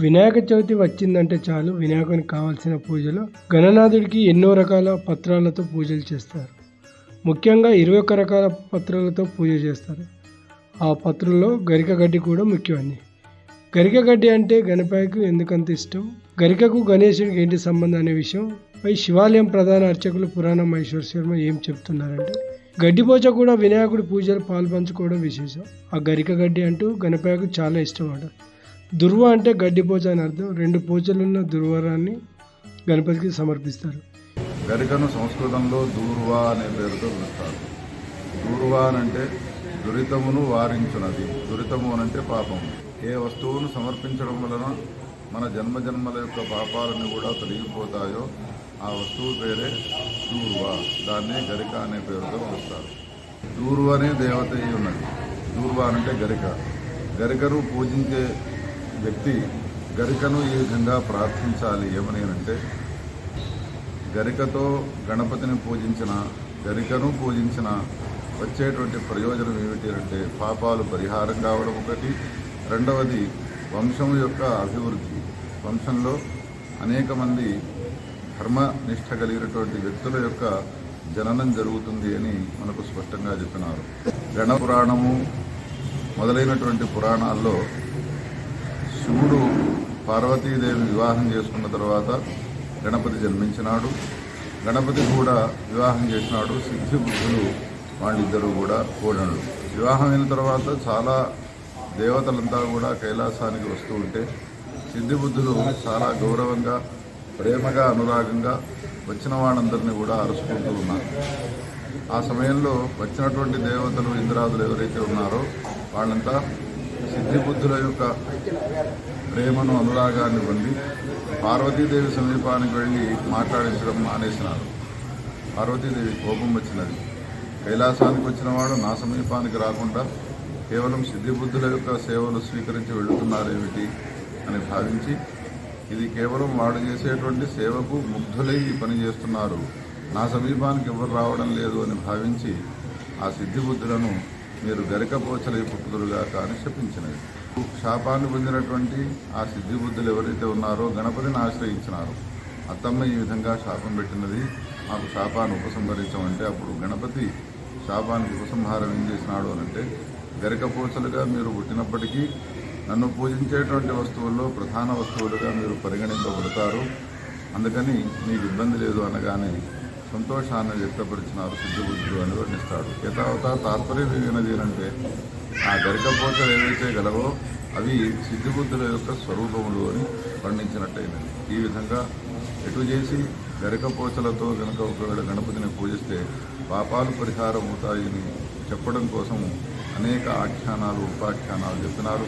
వినాయక చవితి వచ్చిందంటే చాలు. వినాయకునికి కావాల్సిన పూజలు. గణనాథుడికి ఎన్నో రకాల పత్రాలతో పూజలు చేస్తారు. ముఖ్యంగా ఇరవై ఒక్క రకాల పత్రాలతో పూజ చేస్తారు. ఆ పత్రంలో గరిక గడ్డి కూడా ముఖ్యమైనది గరిక గడ్డి అంటే గణపతికి ఎందుకంత ఇష్టం? గరికకు గణేశుడికి ఏంటి సంబంధం అనే విషయం? పై శివాలయం ప్రధాన అర్చకులు పురాణ మహేశ్వర శర్మ ఏం చెప్తున్నారంటే గడ్డిపోచ కూడా వినాయకుడి పూజలు పాల్పంచుకోవడం విశేషం. ఆ గరిక గడ్డి అంటూ గణపతికి చాలా ఇష్టం అంటారు దుర్వ అంటే గడ్డి పూజ అని అర్థం. రెండు పోచలున్న దుర్వరాన్ని గణపతికి సమర్పిస్తారు. గరికను సంస్కృతంలో దూర్వ అనే పేరుతో పిలుస్తారు. దూర్వ అంటే దురితమును వారించున్నది దురితము అనంటే పాపము. ఏ వస్తువును సమర్పించడం వలన మన జన్మ జన్మల యొక్క పాపాలను కూడా తొలగిపోతాయో ఆ వస్తువు పేరే దూర్వా. దాన్నే గరిక అనే పేరుతో పిలుస్తారు. దూర్వ అనే దేవత ఉన్నది. దూర్వ అంటే గరిక. గరికను పూజించే వ్యక్తి గరికను ఈ విధంగా ప్రార్థించాలి? ఏమని అంటే గరికతో గణపతిని పూజించిన గరికను పూజించిన వచ్చేటువంటి ప్రయోజనం ఏమిటి అంటే పాపాలు పరిహారం కావడం ఒకటి. రెండవది వంశం యొక్క అభివృద్ధి. వంశంలో అనేక మంది ధర్మనిష్ట కలిగినటువంటి వ్యక్తుల యొక్క జననం జరుగుతుంది అని మనకు స్పష్టంగా చెప్పినారు. గణపురాణము మొదలైనటువంటి పురాణాల్లో శివుడు పార్వతీదేవి వివాహం చేసుకున్న తర్వాత గణపతి జన్మించినాడు. గణపతి కూడా వివాహం చేసినాడు. సిద్ధి బుద్ధులు వాళ్ళిద్దరూ కూడా కోడనుడు వివాహం అయిన తర్వాత చాలా దేవతలంతా కూడా కైలాసానికి వస్తూ ఉంటే సిద్ధి బుద్ధులు చాలా గౌరవంగా ప్రేమగా అనురాగంగా వచ్చిన వాళ్ళందరినీ కూడా అరుచుకుంటూ ఉన్నారు. ఆ సమయంలో వచ్చినటువంటి దేవతలు ఇంద్రాదులు ఎవరైతే ఉన్నారో వాళ్ళంతా సిద్ధిబుద్ధుల యొక్క ప్రేమను అనురాగాన్ని పొంది పార్వతీదేవి సమీపానికి వెళ్ళి మాట్లాడించడం మానేసినారు. పార్వతీదేవి కోపం వచ్చినది. కైలాసానికి వచ్చినవాడు నా సమీపానికి రాకుండా కేవలం సిద్ధిబుద్ధుల యొక్క సేవలు స్వీకరించి వెళుతున్నారేమిటి అని భావించి ఇది కేవలం వాడు చేసేటువంటి సేవకు ముగ్ధులై పని చేస్తున్నారు. నా సమీపానికి ఎవరు రావడం లేదు అని భావించి ఆ సిద్ధిబుద్ధులను మీరు గరికపోచలై పుట్టుదురుగా కానీ శపించినది శాపాన్ని పొందినటువంటి ఆ సిద్ధిబుద్ధులు ఎవరైతే ఉన్నారో గణపతిని ఆశ్రయించినారు. అత్తమ్మ ఈ విధంగా శాపం పెట్టినది. మాకు శాపాన్ని ఉపసంహరించమంటే అప్పుడు గణపతి శాపానికి ఉపసంహారం ఏం చేసినాడు అని అంటే గరికపోచలుగా మీరు పుట్టినప్పటికీ నన్ను పూజించేటువంటి వస్తువుల్లో ప్రధాన వస్తువులుగా మీరు పరిగణింపబడతారు. అందుకని మీకు ఇబ్బంది లేదు అనగానే సంతోషాన్ని వ్యక్తపరిచినారు సిద్ధబుద్ధుడు అని వర్ణిస్తాడు. యథావత తాత్పర్యం ఏమినది అంటే ఆ గరికపోచలు ఏవైతే గలవో అవి సిద్ధిబుద్ధుల యొక్క స్వరూపములు అని వర్ణించినట్టయినది. ఈ విధంగా ఎటు చేసి గరికపోచలతో గనక ఒకవేళ గణపతిని పూజిస్తే పాపాలు పరిహారం అవుతాయని చెప్పడం కోసం అనేక ఆఖ్యానాలు ఉపాఖ్యానాలు చెప్తున్నారు